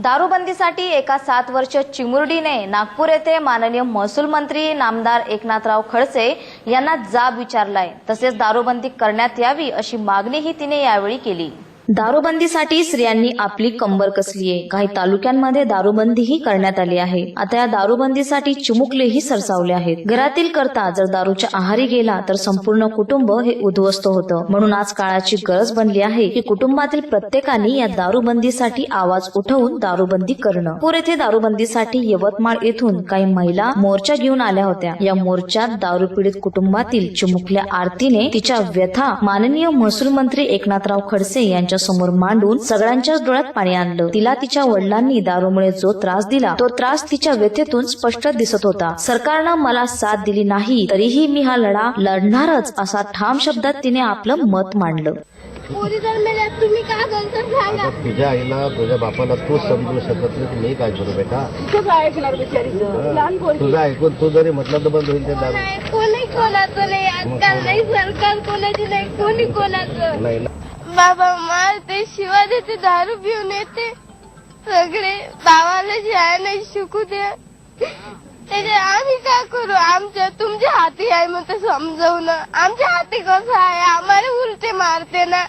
दारूबंदीसाठी एका सात वर्ष चिमुरडीने नागपूर येथे माननीय महसूल मंत्री नामदार एकनाथराव खडसे यांना जाब विचारलाय. तसेच दारूबंदी करण्यात यावी अशी मागणीही तिने यावेळी केली. दारूबंदीसाठी स्त्रियांनी आपली कंबर कसली आहे काही तालुक्यांमध्ये दारूबंदीही करण्यात आली आहे. आता या दारूबंदीसाठी चिमुकलेही सरसावले आहेत. घरातील करता जर दारूच्या आहारी गेला तर संपूर्ण कुटुंब हे उद्ध्वस्त होतं. म्हणून आज काळाची गरज बनली आहे की कुटुंबातील प्रत्येकाने या दारूबंदीसाठी आवाज उठवून दारूबंदी करणं. पूर येथे दारूबंदीसाठी यवतमाळ येथून काही महिला मोर्चा घेऊन आल्या होत्या. या मोर्चात दारू पीडित कुटुंबातील चिमुकल्या आरतीने तिच्या व्यथा माननीय महसूल मंत्री एकनाथराव खडसे यांच्या समोर मांडून सगळ्यांच्याच डोळ्यात पाणी आणलं. तिला तिच्या वडिलांनी दारूमुळे जो त्रास दिला तो त्रास तिच्या व्यथेतून स्पष्ट दिसत होता. सरकारनं मला साथ दिली नाही तरीही मी हा लढा लढणारच असा ठाम शब्दात तिने आपलं मत मांडलं. तुम्ही काय आता तुझ्या आईला तुझ्या बापाला तू समजू शकत नाही मी काय करू बेटा? कसं ऐकणार बिचारीचं लहान पोरगी. तुझं ऐकून तू जरी म्हटलं तर बंद होईल ते दारू. नाही कोणी कोणाचं नाही. आजकाल नाही सरकार कोणाची नाही कोणी कोणाचं? नाही. बाबा मारते शिवा देते दारू पिऊन येते. सगळे बाबाला शाळा नाही शिकू दे त्याचे आम्ही काय करू? आमच्या तुमच्या हाती आहे मग ते समजवणं आमच्या हाती कसं आहे? आम्हाला उलटे मारते ना.